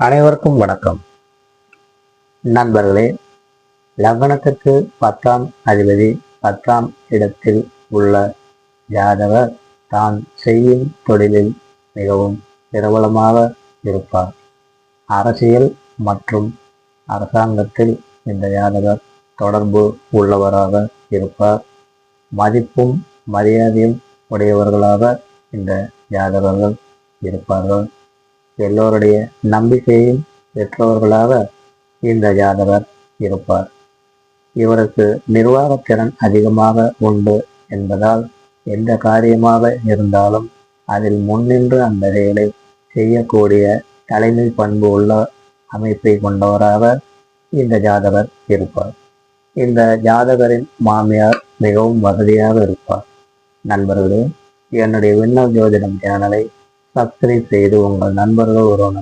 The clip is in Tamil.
அனைவருக்கும் வணக்கம். நண்பர்களே லக்னத்திற்கு பத்தாம் அதிபதி பத்தாம் இடத்தில் உள்ள ஜாதகர் தான் செய்யும் தொழிலில் மிகவும் பிரபலமாக இருப்பார். அரசியல் மற்றும் அரசாங்கத்தில் இந்த ஜாதகர் தொடர்பு உள்ளவராக இருப்பார். மதிப்பும் மரியாதையும் உடையவர்களாக இந்த ஜாதகர்கள் இருப்பார்கள். எல்லோருடைய நம்பிக்கையும் பெற்றவர்களாக இந்த ஜாதகர் இருப்பார். இவருக்கு நிர்வாகத்திறன் அதிகமாக உண்டு என்பதால் எந்த காரியமாக இருந்தாலும் அதில் முன்னின்று அந்த செயலை செய்யக்கூடிய தலைமை பண்பு உள்ள அமைப்பை கொண்டவராக இந்த ஜாதகர் இருப்பார். இந்த ஜாதகரின் மாமியார் மிகவும் வசதியாக இருப்பார். நண்பர்களே என்னுடைய விண்ணல் ஜோதிடம் சேனலை சப்ஸ்கிரைப் செய்து உங்கள் நண்பர்கள் உறவினர்